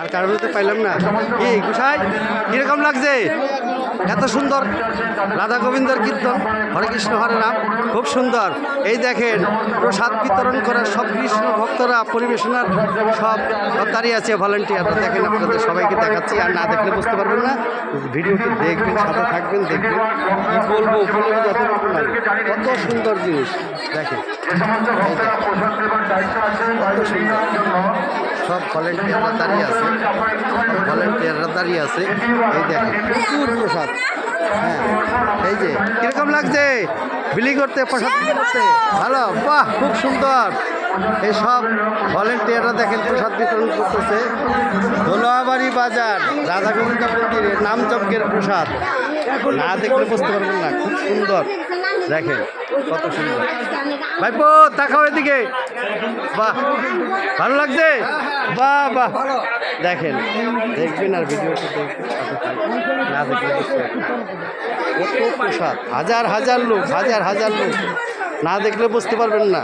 আর কারণে তো পাইলাম না। কি গুসাই, কীরকম লাগছে? এত সুন্দর রাধা গোবিন্দর কীর্তন, হরে কৃষ্ণ, হরে রাম, খুব সুন্দর। এই দেখেন, প্রসাদ বিতরণ করার সব কৃষ্ণ ভক্তরা, পরিবেশনার সব দাঁড়িয়ে আছে ভলেন্টিয়াররা দেখেন আপনাদের সবাইকে দেখাচ্ছি, আর না দেখলে বুঝতে পারবেন না। ভিডিওটি দেখবেন, সাথে থাকবেন, দেখবেন। কি বলব কত সুন্দর জিনিস। দেখেন। সুন্দর সব ভলেন্টিয়াররা দাঁড়িয়ে আছে। ভলেন্টিয়াররা দাঁড়িয়ে আছে। এই দেখেন, প্রচুর প্রসাদ। হ্যাঁ এই যে, কীরকম লাগছে? বিলি করতে, প্রসাদ করতে? ভালো, বাহ, খুব সুন্দর। এই সব ভলেন্টিয়াররা দেখেন, প্রসাদ বিতরণ করতেছে। দোলাবাড়ি বাজার রাধা গোবিন্দ মন্দিরের নাম যজ্ঞের প্রসাদ। না দেখলে বুঝতে পারবেন না, খুব সুন্দর। দেখেন কত সুন্দর। ভাইপো তাকাও এদিকে। বাহ, ভালো লাগছে? বাহ বাহ। দেখেন, দেখবেন আর ভিডিও না দেখলে হাজার হাজার লোক, হাজার হাজার লোক। না দেখলে বুঝতে পারবেন না।